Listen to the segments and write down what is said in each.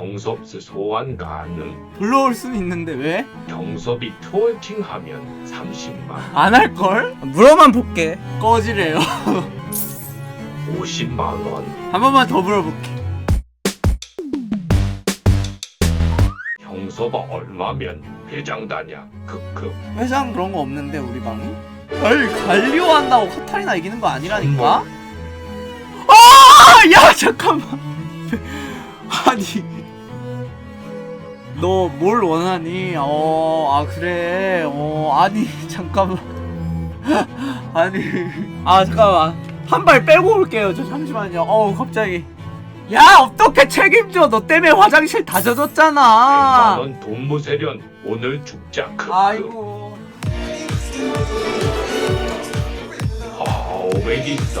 경섭스 소환 가능. 불러올 수는 있는데 왜? 경섭이 트월킹하면 30만, 안 할걸? 물어만 볼게 꺼지래요 50만 원. 한 번만 더 물어볼게 경섭아 얼마면 회장 다냐? 크크. 회장 그런 거 없는데 우리 방이? 걸 갈리오 한다고 카타리나 이기는 거 아니라니까? 아! 야 잠깐만 아니 너 뭘 원하니? 어, 아 그래. 어, 아니 잠깐만. 아니, 아 잠깐만. 한 발 빼고 올게요. 저 잠시만요. 어우 갑자기. 야 어떻게 책임져? 너 때문에 화장실 다 젖었잖아. 100만 원돈 모세련 오늘 죽자. 크크. 아이고. 아, 500 있어.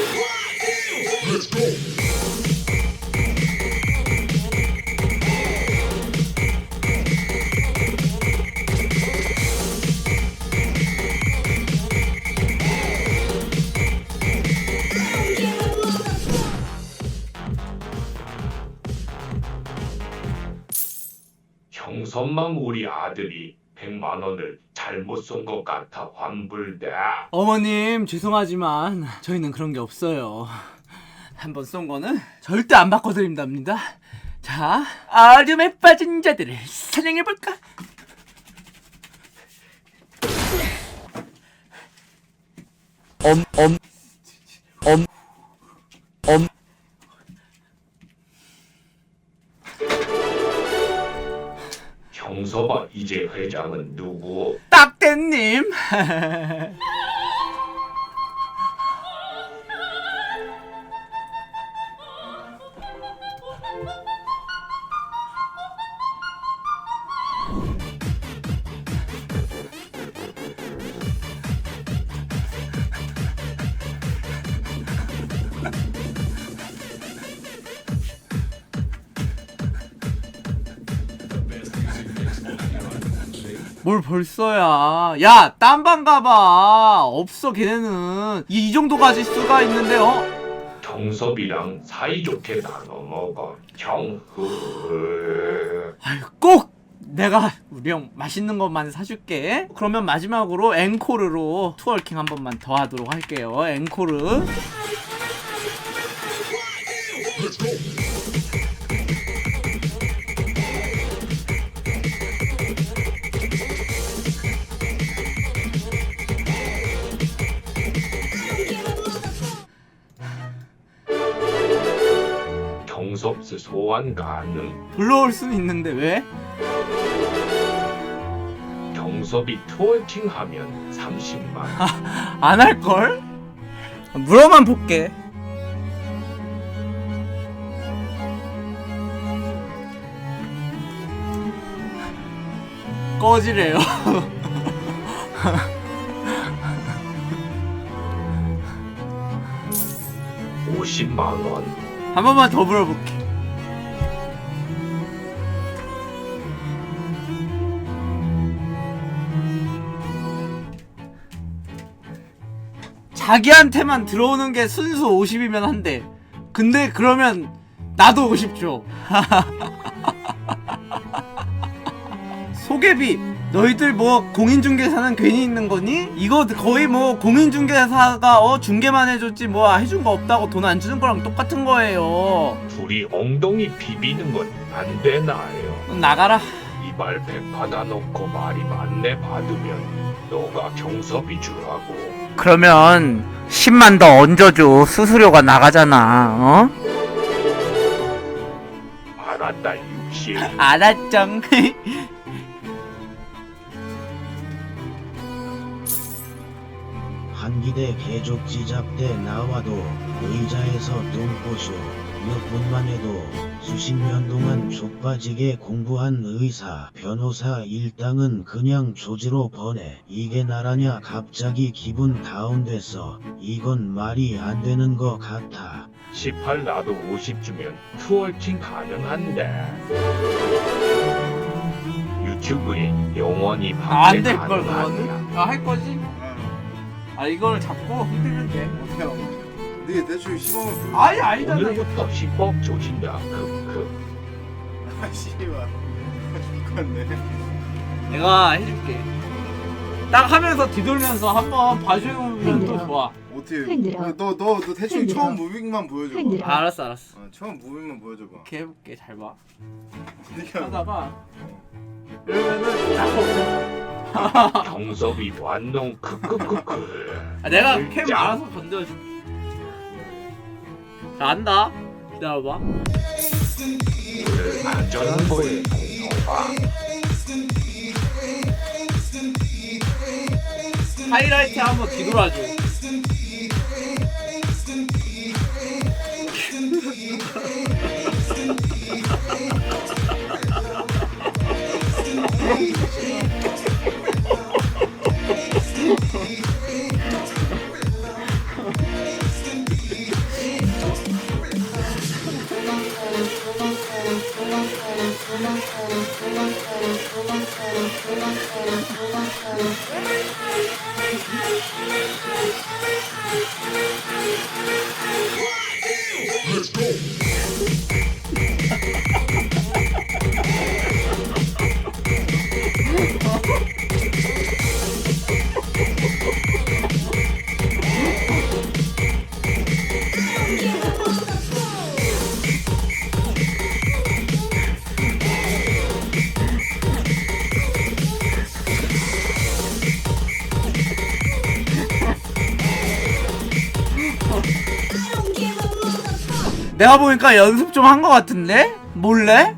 형선만 우리 아들이 100만 원을 잘못 쏜 것 같아 환불돼. 어머님 죄송하지만 저희는 그런 게 없어요. 한번 쏜 거는 절대 안 바꿔드린답니다. 자, 어둠에 빠진 자들을 사냥해볼까? 엄, 엄, 엄, 이제 회장은 누구? 딱대님. 뭘 벌써야? 야, 딴 방 가봐. 없어, 걔네는. 이, 이 정도 가질 수가 있는데, 어? 경섭이랑 사이좋게 나눠 먹어. 형흐. 아유, 꼭! 내가 우리 형 맛있는 것만 사줄게. 그러면 마지막으로 앵코르로 투월킹 한 번만 더 하도록 할게요. 앵코르. 경섭스 소환 가능. 불러올 수는 있는데 왜? 경섭이 트월킹하면 30만. 안 할 걸? 물어만 볼게. 꺼지래요. 50만 원. 한 번만 더 물어볼게. 자기한테만 들어오는 게 순수 50이면 한대. 근데 그러면 나도 50 줘. 소개비 너희들 뭐 공인중개사는 괜히 있는 거니? 이거 거의 뭐 공인중개사가 어 중개만 해줬지 뭐 해준 거 없다고 돈 안 주는 거랑 똑같은 거예요. 둘이 엉덩이 비비는 건 안 되나요? 넌 나가라. 이발 백 받아 놓고 말이 많네 받으면 너가 경섭이 주라고. 그러면 10만 더 얹어줘. 수수료가 나가잖아. 어? 알았다 60. 알았쩡. 한기대 개족지 잡대 나와도 의자에서 눈보쇼 몇 분만 해도 수십 년 동안 족빠지게 공부한 의사, 변호사 일당은 그냥 조지로 보내. 이게 나라냐 갑자기 기분 다운돼서 이건 말이 안 되는 것 같아. 18 나도 50 주면 트월킹 가능한데 유튜브에 영원히 아, 안될걸 가능하냐 그거는? 아 할 거지? 아 이걸 잡고 흔들면 돼 어떻게 하고? 네 대충 시범을 보여. 아니 아니잖아 이거. 오늘부터 10법 조진다 크크 아 씨발. 죽겠네. 내가 해줄게 딱 하면서 뒤돌면서 한번 봐주면 또 좋아 어떻게? 흔들어. 너너 너, 너 대충 흔들어. 처음 무빙만 보여줘. 흔들어. 아, 알았어 알았어 어, 처음 무빙만 보여줘봐. 이렇게 해볼게 잘봐 하고. 하다가 이러면은 딱 경섭이 완농 크크크크 아, 내가 캠 진짜. 알아서 건드려줄게 자 한다. 기다려봐. 하이라이트 한번 뒤돌아줘 Let's go. 내가 보니까 연습 좀한거 같은데? 몰래?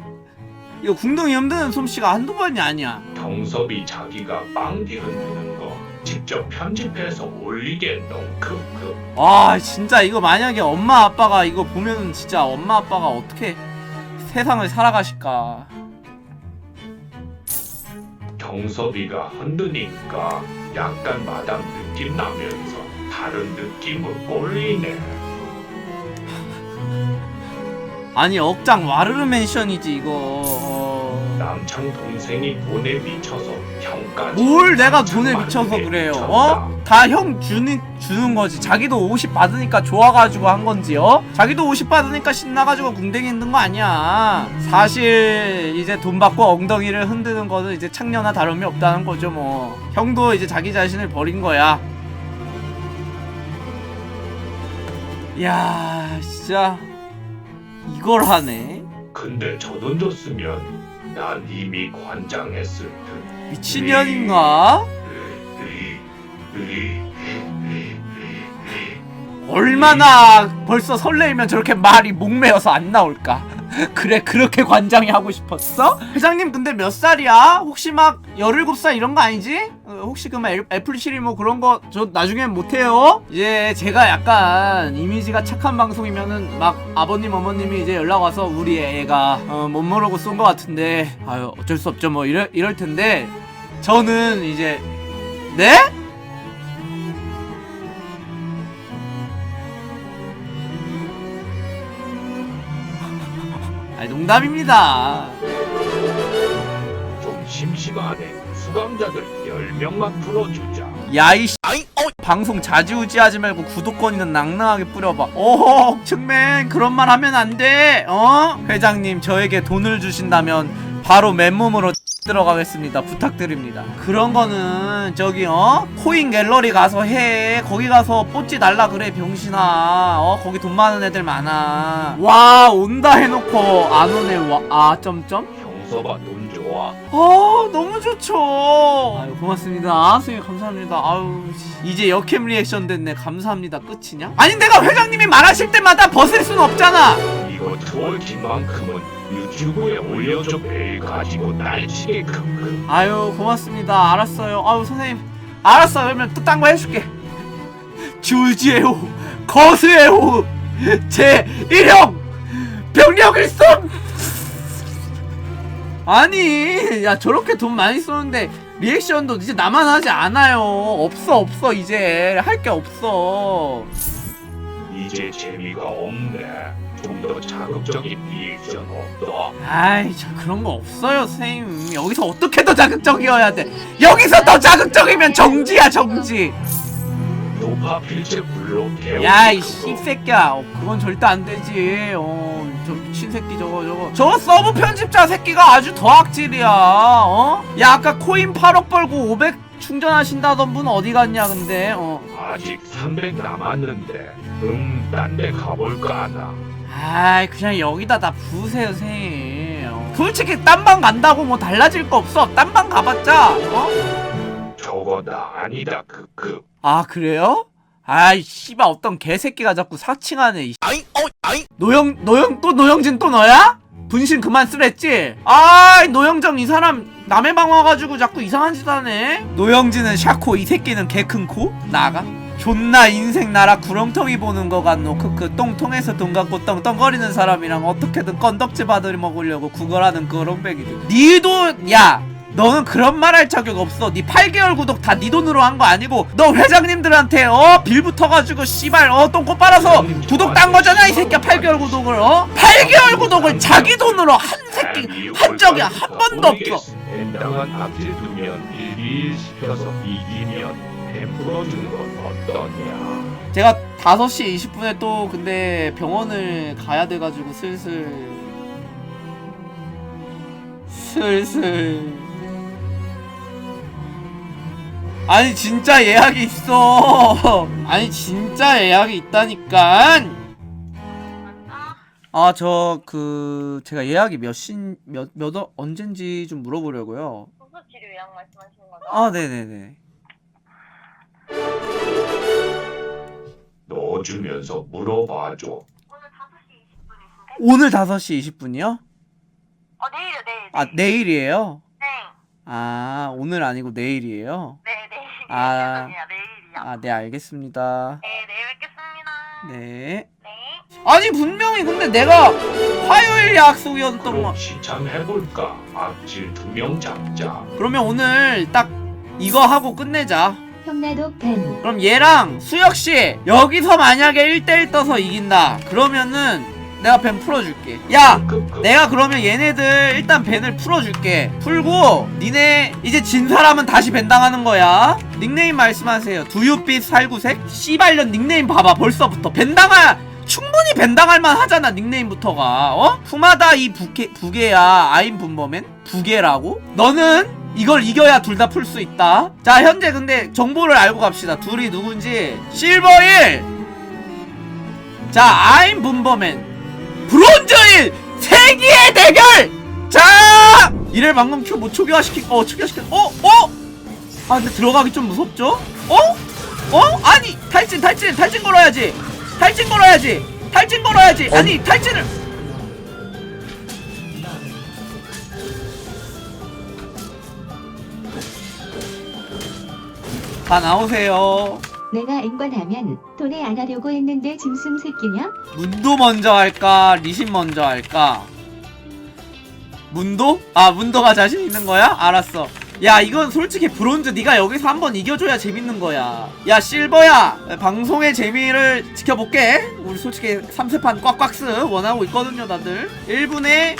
이거 궁둥이 흔드는 솜씨가 한두 번이 아니야 경섭이 자기가 빵디 흔드는 거 직접 편집해서 올리겠노 크크 와 진짜 이거 만약에 엄마 아빠가 이거 보면은 진짜 엄마 아빠가 어떻게 세상을 살아가실까 경섭이가 흔드니까 약간 마담 느낌 나면서 다른 느낌은 꼴리네 아니 억장 와르르 맨션이지 이거 어. 남창 동생이 돈에 미쳐서 형까지 뭘 내가 돈에 미쳐서 그래요. 어? 다 형 주는, 주는 거지 자기도 50 받으니까 좋아가지고 한 건지 어? 자기도 50 받으니까 신나가지고 궁뎅이 흔든 거 아니야 사실 이제 돈 받고 엉덩이를 흔드는 거는 이제 창녀나 다름이 없다는 거죠 뭐 형도 이제 자기 자신을 버린 거야 야 진짜 이걸 하네 근데 저돈 줬으면 난 이미 관장했을 듯 미친년인가? 얼마나 벌써 설레이면 저렇게 말이 목매어서 안 나올까? 그래 그렇게 관장이 하고 싶었어? 회장님 근데 몇 살이야? 혹시 막 17살 이런 거 아니지? 어, 혹시 그막 애플 시리 뭐 그런 거 저 나중엔 못해요? 이제 제가 약간 이미지가 착한 방송이면은 막 아버님 어머님이 이제 연락 와서 우리 애가 어, 못 모르고 쏜 거 같은데 아유 어쩔 수 없죠 뭐 이럴, 이럴 텐데 저는 이제 네? 농담입니다. 좀 심심하네 수감자들 10명만 풀어주자 야이 씨. 방송 자지우지하지 말고 구독권이는 낭낭하게 뿌려봐. 오, 측맨 그런 말 하면 안 돼. 어? 회장님 저에게 돈을 주신다면 바로 맨몸으로 들어가겠습니다. 부탁드립니다. 그런 거는 저기 어 코인 갤러리 가서 해. 거기 가서 뽀찌 달라 그래 병신아. 어 거기 돈 많은 애들 많아. 와 온다 해놓고 안 오네. 와아 점점. 형서봐 돈 좋아 아 너무 좋죠. 아유 고맙습니다. 선생님 감사합니다. 아유 씨. 이제 역캠 리액션 됐네. 감사합니다. 끝이냐? 아니 내가 회장님이 말하실 때마다 벗을 순 없잖아. 이거 트월킹만큼은 유튜브에 올려줘 매일 가지고 날치게 크크 아유 고맙습니다. 알았어요. 아유 선생님 알았어요. 그러면 또 딴 거 해줄게. 줄지에호 거스에호 제 1형 병력을 쏨 아니 야 저렇게 돈 많이 쓰는데 리액션도 이제 나만 하지 않아요. 없어 없어 이제. 할 게 없어. 이제 재미가 없네. 좀 더 자극적인 리액션 없어. 아이 저 그런 거 없어요 선생님. 여기서 어떻게 더 자극적이어야 돼? 여기서 더 자극적이면 정지야 정지. 노파 필체 태우기 야이. 씹새끼야. 어, 그건 절대 안 되지. 어 저 미친 새끼 저거 저거 저 서브 편집자 새끼가 아주 더 악질이야 어? 야 아까 코인 8억 벌고 500 충전하신다던 분 어디 갔냐 근데 어 아직 300 남았는데 음, 딴 데 가볼까 하나. 아이 그냥 여기다 다 부으세요 선생님 어. 솔직히 딴 방 간다고 뭐 달라질 거 없어 딴 방 가봤자 어? 저거 나 아니다 크크. 아 그래요? 아이 씨발 어떤 개새끼가 자꾸 사칭하네 이 노영 노영 또 노영진 또 너야? 분신 그만 쓰랬지? 아이 노영정 이 사람 남의 방 와가지고 자꾸 이상한 짓 하네 노영진은 샤코 이 새끼는 개 큰 코? 나가? 존나 인생 나라 구렁텅이 보는 거 같노 크크 똥통에서 돈 갖고 떵떵거리는 사람이랑 어떻게든 건덕지 받으려 먹으려고 구걸하는 그런 백이들 니도 야 너는 그런 말 할 자격 없어. 니 8개월 구독 다니 돈으로 한 거 아니고 너 회장님들한테 어 빌 붙어가지고 씨발 어 똥꼬 빨아서 구독 딴 거잖아 이 새끼야 8개월 구독을 어 8개월 구독을 자기 돈으로 한 새끼 한 적이 한 번도 없어. 벤당한 악질 두면 1일 시켜서 이기면 배 풀어 주는 건 어떠냐. 제가 5시 20분에 또 근데 병원을 가야 돼가지고 슬슬 슬슬 아니 진짜 예약이 있어 아니 진짜 예약이 있다니까 아 저 그 제가 예약이 몇시몇몇 어, 언젠지 좀 물어보려고요 소수 치료 예약 말씀하시는 거죠? 아 네네네 넣어주면서 물어봐줘. 오늘 5시 20분이신데? 오늘 5시 20분이요? 어 내일이요 내일 아 내일이에요? 네. 아 오늘 아니고 내일이에요? 네 아. 내일이요 아 네 알겠습니다 네 내일 뵙겠습니다 네 네. 아니 분명히 근데 내가 화요일 약속이었던 그럼 거 시참해볼까? 악질 두 명 잡자. 그러면 오늘 딱 이거 하고 끝내자 팬 그럼 얘랑 수혁 씨 여기서 만약에 1대1 떠서 이긴다 그러면은 내가 밴 풀어줄게. 야 크크. 내가 그러면 얘네들 일단 밴을 풀어줄게. 풀고 니네 이제 진 사람은 다시 밴 당하는 거야. 닉네임 말씀하세요. 두유빛 살구색? 씨발년 닉네임 봐봐. 벌써부터. 밴 당할 충분히 밴 당할 만 하잖아 닉네임부터가. 어? 푸마다 이 부게, 부게야. 아임 분범엔? 부게라고? 너는 이걸 이겨야 둘 다 풀 수 있다. 자 현재 근데 정보를 알고 갑시다. 둘이 누군지. 실버 1 자, 아임 분범맨 브론즈 1 세기의 대결! 자! 이를 방금 큐, 뭐, 초기화시킨, 어, 초기화시킨, 어? 어? 아, 근데 들어가기 좀 무섭죠? 어? 어? 아니, 탈진, 탈진, 탈진 걸어야지! 탈진 걸어야지! 탈진 걸어야지! 아니, 탈진을! 다 나오세요. 내가 앵관하면 돈에 안 하려고 했는데 짐승 새끼냐? 문도 먼저 할까? 리신 먼저 할까? 문도? 아 문도가 자신 있는 거야? 알았어 야 이건 솔직히 브론즈 네가 여기서 한번 이겨줘야 재밌는 거야 야 실버야 방송의 재미를 지켜볼게 우리 솔직히 3세판 꽉꽉스 원하고 있거든요 다들 1분에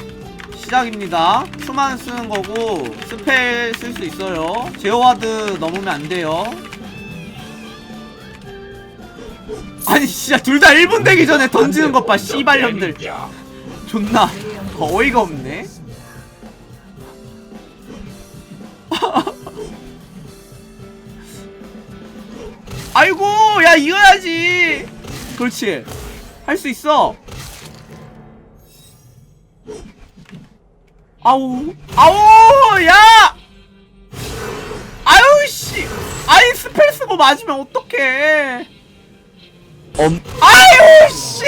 시작입니다 큐만 쓰는 거고 스펠 쓸 수 있어요 제어와드 넘으면 안 돼요 아니 진짜 둘 다 1분 되기 전에 던지는 것봐 씨발년들. 존나 어이가 없네. 아이고, 야 이거야지. 그렇지. 할 수 있어. 아우, 아우, 야. 아유 씨. 아이 스펠 쓰고 맞으면 어떡해. 엄. 아유 씨.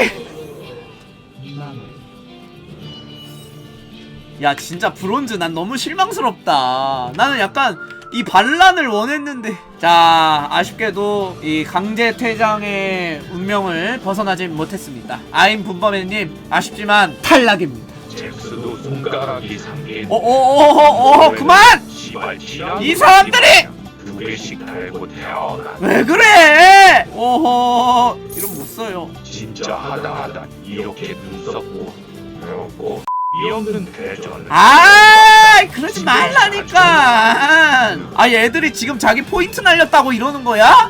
야 진짜 브론즈 난 너무 실망스럽다 나는 약간 이 반란을 원했는데 자 아쉽게도 이 강제 퇴장의 운명을 벗어나지 못했습니다 아임 분범회님 아쉽지만 탈락입니다 잭스도 손가락이 삼긴 어어어어 그만 시발 지랄 이 사람들이! 두 개씩 달고 태어나 왜 그래? 오호 이런 못 써요. 진짜 하다 하다 이렇게 눈썹고 배웠고 이 없는 대전 아 그러지 말라니까. 아 얘들이 지금 자기 포인트 날렸다고 이러는 거야?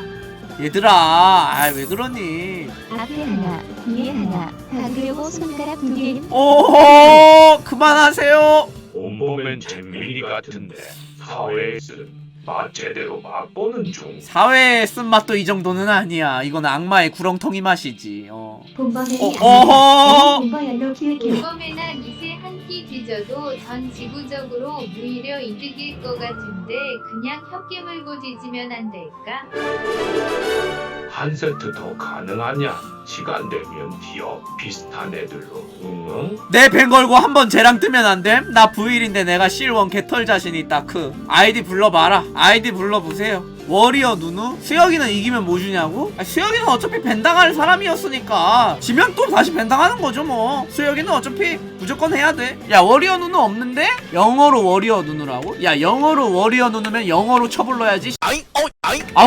얘들아 아 왜 그러니? 앞에 하나, 뒤에 하나, 다 그리고 손가락 두 개. 오호 그만하세요. 온몸엔 잼민이 같은데 사회에 쓴 맛 제대로 맛보는 중 사회에 쓴맛도 이 정도는 아니야 이건 악마의 구렁텅이 맛이지 어. 본범의 어, 어허! 본범 연로 키우키. 이범에나 밑에 한끼 뒤져도 전 지구적으로 무이려 이득일 것 같은데 그냥 혓기 물고 뒤지면 안 될까? 한 세트 더 가능하냐? 시간 되면 디어 비슷한 애들로 응응 내배 걸고 한번 쟤랑 뜨면 안 됨? 나 부일인데 내가 실원 개털 자신 있다. 크. 아이디 불러봐라. 아이디 불러보세요. 워리어 누누? 수혁이는 이기면 뭐 주냐고? 아, 수혁이는 어차피 벤당할 사람이었으니까. 지면 또 다시 벤당하는 거죠 뭐. 수혁이는 어차피 무조건 해야 돼야 워리어 누누 없는데? 영어로 워리어 누누라고? 야 영어로 워리어 누누면 영어로 쳐불러야지. 아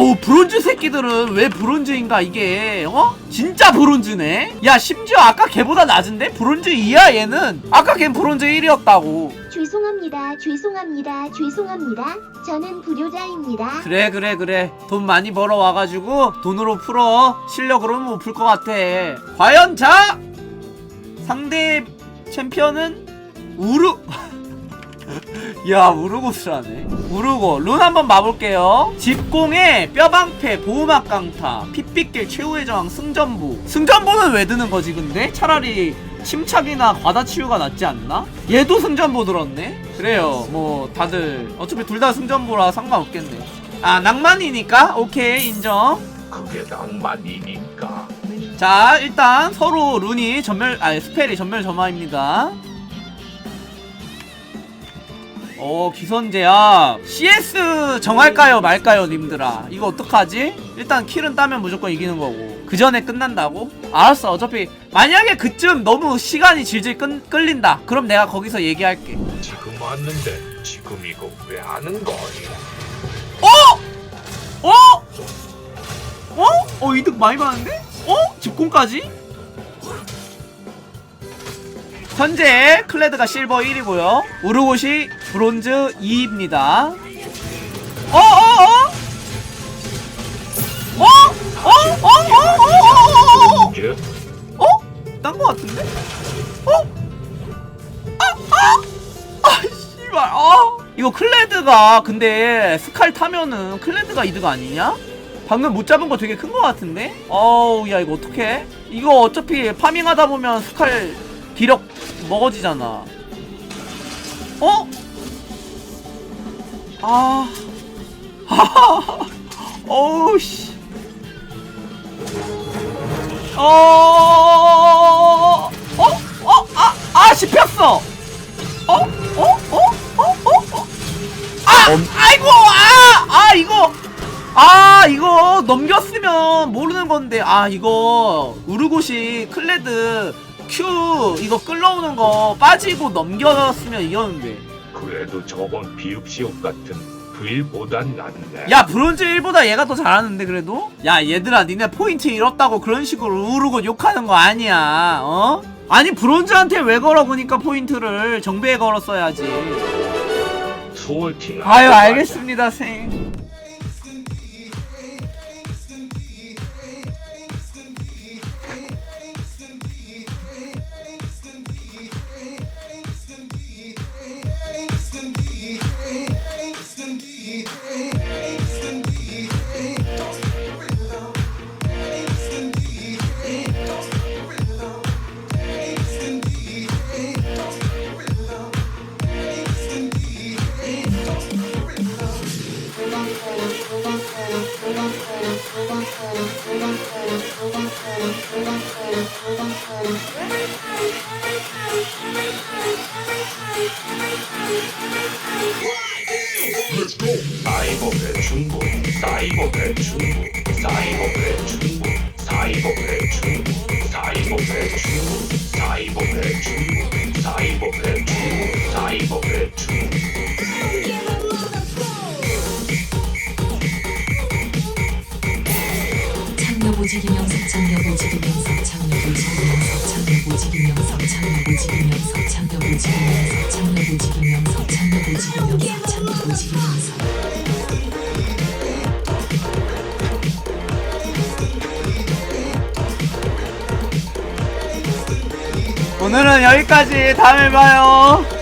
우 브론즈 새끼들은 왜 브론즈인가 이게 어? 진짜 브론즈네? 야 심지어 아까 걔보다 낮은데? 브론즈 2야 얘는 아까 걘 브론즈 1이었다고 죄송합니다. 죄송합니다. 죄송합니다. 저는 불효자입니다. 그래 그래 그래 돈 많이 벌어 와가지고 돈으로 풀어 실력으로는 못 풀 것 같아 과연 자 상대 챔피언은 우르 야 우르고스라네. 우르고 룬 한번 봐볼게요. 집공에 뼈방패 보호막 강타 핏빛길 최후의 저항 승전부. 승전부는 왜 드는 거지 근데? 차라리 침착이나 과다치유가 낫지 않나? 얘도 승전보 들었네? 그래요. 뭐 다들 어차피 둘 다 승전보라 상관없겠네. 아 낭만이니까? 오케이 인정. 그게 낭만이니까. 자 일단 서로 룬이 전멸 아니 스펠이 전멸 점화입니다 어 기선제압 CS 정할까요 말까요 님들아 이거 어떡하지? 일단 킬은 따면 무조건 이기는 거고 그 전에 끝난다고? 알았어 어차피 만약에 그쯤 너무 시간이 질질 끈, 끌린다 그럼 내가 거기서 얘기할게 지금 왔는데 지금 이거 왜 하는 거야 어? 어? 어 이득 많이 받는데? 어? 집공까지? 현재 클레드가 실버 1이고요 우르고시 브론즈 2입니다 어 어 어? 어? 어? 어? 어? 어? 어? 이게 어? 딴거 같은데? 어? 아! 아! 아 씨발 아 이거 클레드가 근데 스칼 타면은 클레드가 이득 아니냐? 방금 못 잡은 거 되게 큰 거 같은데? 어우 야 이거 어떡해? 이거 어차피 파밍하다 보면 스칼 기력 먹어지잖아 어? 아. 하하 어우 씨. 어, 어, 어, 아, 아, 씹혔어. 어, 어, 어, 어, 어, 어. 아, 아이고, 아, 아, 이거, 아, 이거 넘겼으면 모르는 건데, 아, 이거 우르고시 클레드 Q 이거 끌러오는 거 빠지고 넘겼으면 이겼는데. 그래도 저번 비읍시옥 같은 부일보단 낫네 야 브론즈 1보다 얘가 더 잘하는데 그래도? 야 얘들아 니네 포인트 잃었다고 그런 식으로 우르고 욕하는 거 아니야 어? 아니 브론즈한테 왜 걸어 보니까 포인트를 정배에 걸었어야지 소울팅 아유 알겠습니다 생 오늘은 여기까지. 다음에 봐요